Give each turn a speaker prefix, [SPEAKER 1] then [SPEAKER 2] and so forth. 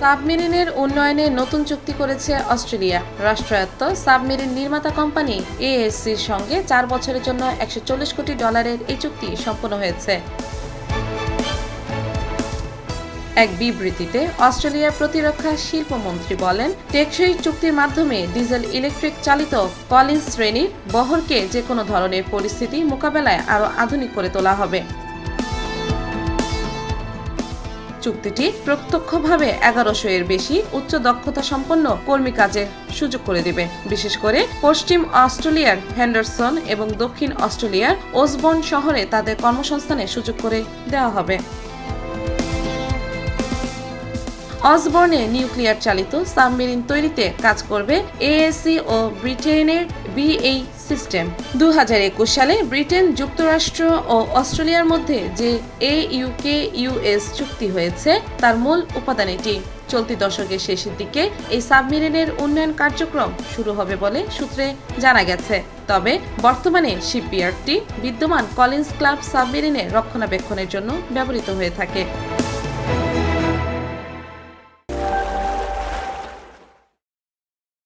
[SPEAKER 1] সাবমেরিনের উন্নয়নে নতুন চুক্তি করেছে অস্ট্রেলিয়া। রাষ্ট্রায়ত্ত সাবমেরিন নির্মাতা কোম্পানি এএসসির সঙ্গে চার বছরের জন্য একশো চল্লিশ কোটি ডলারের এই চুক্তি সম্পন্ন হয়েছে। এক বিবৃতিতে অস্ট্রেলিয়ার প্রতিরক্ষা শিল্পমন্ত্রী বলেন, টেকসই চুক্তির মাধ্যমে ডিজেল ইলেকট্রিক চালিত কলিন্স শ্রেণির বহরকে যে কোনো ধরনের পরিস্থিতি মোকাবেলায় আরও আধুনিক করে তোলা হবে। চুক্তিটি প্রত্যক্ষভাবে এগারোশো এর বেশি উচ্চ দক্ষতা সম্পন্ন কর্মী কাজের সুযোগ করে দেবে। বিশেষ করে পশ্চিম অস্ট্রেলিয়ার হ্যান্ডারসন এবং দক্ষিণ অস্ট্রেলিয়ার ওসবর্ন শহরে তাদের কর্মসংস্থানের সুযোগ করে দেওয়া হবে। অসবর্নে নিউক্লিয়ার চালিত সাবমেরিন তৈরিতে কাজ করবে এএসি ও ব্রিটেনের বিএই সিস্টেম। দু হাজার একুশ সালে ব্রিটেন, যুক্তরাষ্ট্র ও অস্ট্রেলিয়ার মধ্যে যে এ ইউকে ইউএস চুক্তি হয়েছে, তার মূল উপাদান এটি। চলতি দশকের শেষের দিকে এই সাবমেরিনের উন্নয়ন কার্যক্রম শুরু হবে বলে সূত্রে জানা গেছে। তবে বর্তমানে শিপইয়ার্ডটি বিদ্যমান কলিন্স ক্লাব সাবমেরিনের রক্ষণাবেক্ষণের জন্য ব্যবহৃত হয়ে থাকে।